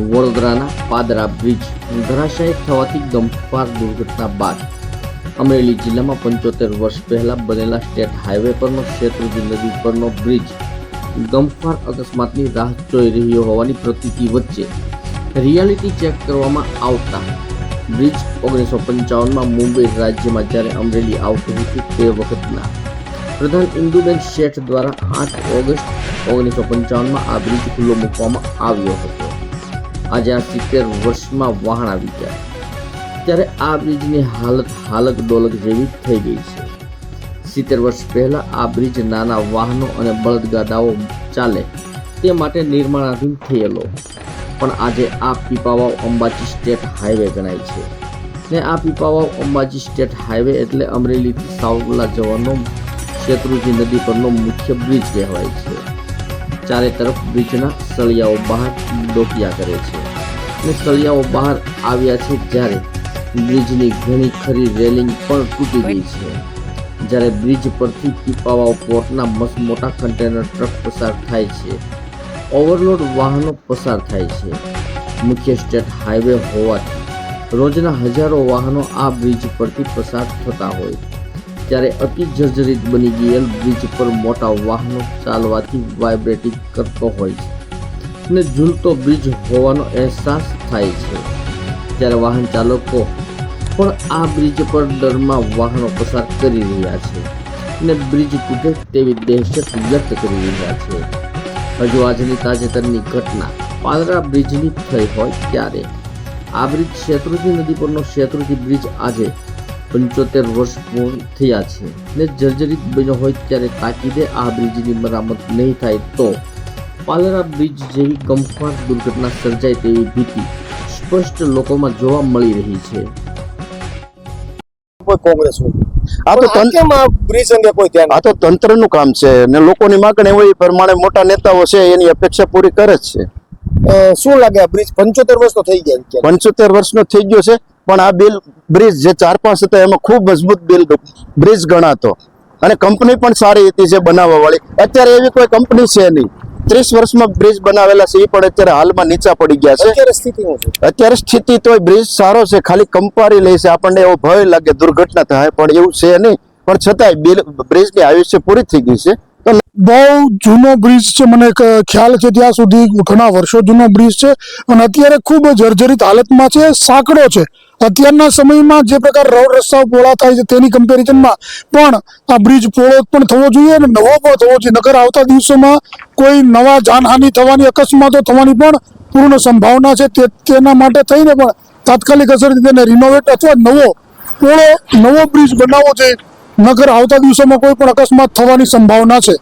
વડોદરાના પાદરા બ્રિજ ધરાશાયી થવાથી ગમખ્વાર દુર્ઘટના બાદ અમરેલી જિલ્લામાં પંચોતેર વર્ષ પહેલા બનેલા સ્ટેટ હાઈવે પરનો શેત્રુજી નદી પરનો બ્રિજ ગમખ્વાર અકસ્માતની રાહ જોઈ રહ્યો હોવાની પ્રતીતિ વચ્ચે રિયાલિટી ચેક કરવામાં આવતા બ્રિજ ઓગણીસો પંચાવનમાં મુંબઈ રાજ્યમાં જ્યારે અમરેલી આવતું હતું તે વખતના પ્રધાન ઇન્દુબેન શેઠ દ્વારા આઠ ઓગસ્ટ ઓગણીસો પંચાવનમાં આ બ્રિજ ખુલ્લો મૂકવામાં આવ્યો હતો. આજે આ સિત્તેર વર્ષમાં વહાણ આવી ગયા. ત્યારે આ બ્રિજની હાલત હાલક ડોલક જેવી થઈ ગઈ છે. સિત્તેર વર્ષ પહેલાં આ બ્રિજ નાના વાહનો અને બળદગાડાઓ ચાલે તે માટે નિર્માણાધીન થયેલો. પણ આજે આ પીપાવાવ અંબાજી સ્ટેટ હાઈવે ગણાય છે. ને આ પીપાવાવ અંબાજી સ્ટેટ હાઈવે એટલે અમરેલીથી સાવલા જવાનો શેત્રુજી નદી પરનો મુખ્ય બ્રિજ કહેવાય છે. ચારે તરફ બ્રિજના સળિયાઓ બહાર ડોકિયા કરે છે. અને સળિયાઓ બહાર આવ્યા છે જ્યારે બ્રિજની ઘણી ખરી રેલિંગ પણ તૂટી ગઈ છે. જ્યારે બ્રિજ પરથી પીપાવાવ પોર્ટના મસ્ત મોટા કન્ટેનર ટ્રક પસાર થાય છે. ઓવરલોડ વાહનો પસાર થાય છે. મુખ્ય સ્ટેટ હાઈવે હોવાથી રોજના હજારો વાહનો આ બ્રિજ પરથી પસાર થતા હોય. ત્યારે અતિ જર્જરિત બની ગયેલ બ્રિજ પર મોટા વાહનો ચાલવાથી વાઇબ્રેટિંગ કરતો હોય છે. અને ઝૂલતો બ્રિજ હોવાનો અહેસાસ થાય છે. ત્યારે વાહન ચાલકો પણ આ બ્રિજ પર ડરમાં વાહનો પસાર કરી રહ્યા છે અને બ્રિજ તૂટે તેવી દહેશત વ્યક્ત કરી રહ્યા છે. હજુ આજની તાજેતરની ઘટના પાદરા બ્રિજની થઈ હોય ત્યારે આ બ્રિજ શેત્રુજી નદી પરનો શેત્રુજી બ્રિજ આજે પંચોતેર વર્ષ પૂર્ણ થયા છે ને જર્જરિત બન્યો હોય ત્યારે તાકીદે આ બ્રિજની મરામત નહીં થાય તો પાલરા બ્રિજ જેવી ગમખ્વાર દુર્ઘટના સર્જાય તેવી ભીતિ સ્પષ્ટ લોકોમાં જોવા મળી રહી છે. કોઈ કોંગ્રેસ આ તો પણ આ તંત્ર કેમ આ બ્રિજ અંગે કોઈ ધ્યાન આ તો તંત્રનું કામ છે ને લોકોની માંગણી હોય એ પ્રમાણે મોટા નેતાઓ છે એની અપેક્ષા પૂરી કરે જ છે. શું લાગે આ બ્રિજ? પંચોતેર વર્ષ તો થઈ ગયા છે પંચોતેર વર્ષનો થઈ ગયો છે પણ આ બિલ બ્રિજ જે ચાર પાંચ હતા એમાં ખૂબ મજબૂત બિલ બ્રિજ ગણાતો. અને કંપની પણ સારી હતી જે બનાવવા વાળી અત્યારે એવી કોઈ કંપની છે નહીં. ત્રીસ વર્ષમાં બ્રિજ બનાવેલા છે એ પણ અત્યારે હાલમાં નીચા પડી ગયા છે. અત્યારે સ્થિતિ શું છે? અત્યારે સ્થિતિ તોય બ્રિજ સારો છે ખાલી કંપારી લે છે. આપણને એવો ભય લાગે દુર્ઘટના થાય પણ એવું છે નહીં. પણ છતાંય બ્રિજ બ્રિજની આયુષ્ય પૂરી થઈ ગઈ છે. તો બહુ જૂનો બ્રિજ છે મને ખ્યાલ છે ત્યાં સુધી ઘણા વર્ષો જૂનો બ્રિજ છે. અને અત્યારે ખૂબ જર્જરિત હાલતમાં છે સાંકડો છે. અત્યારના સમયમાં જે પ્રકાર રોડ રસ્તાઓ પોળા થાય છે તેની કમ્પેરિઝનમાં પણ આ બ્રિજ પોળો પણ થવો જોઈએ અને નવો પણ થવો જોઈએ. નગર આવતા દિવસોમાં કોઈ નવા જાનહાનિ થવાની, અકસ્માતો થવાની પણ પૂર્ણ સંભાવના છે. તે, તેના માટે થઈને પણ તાત્કાલિક અસરથી તેને રિનોવેટ અથવા નવો પોળો નવો બ્રિજ બનાવવો જોઈએ. નગર આવતા દિવસોમાં કોઈ પણ અકસ્માત થવાની સંભાવના છે.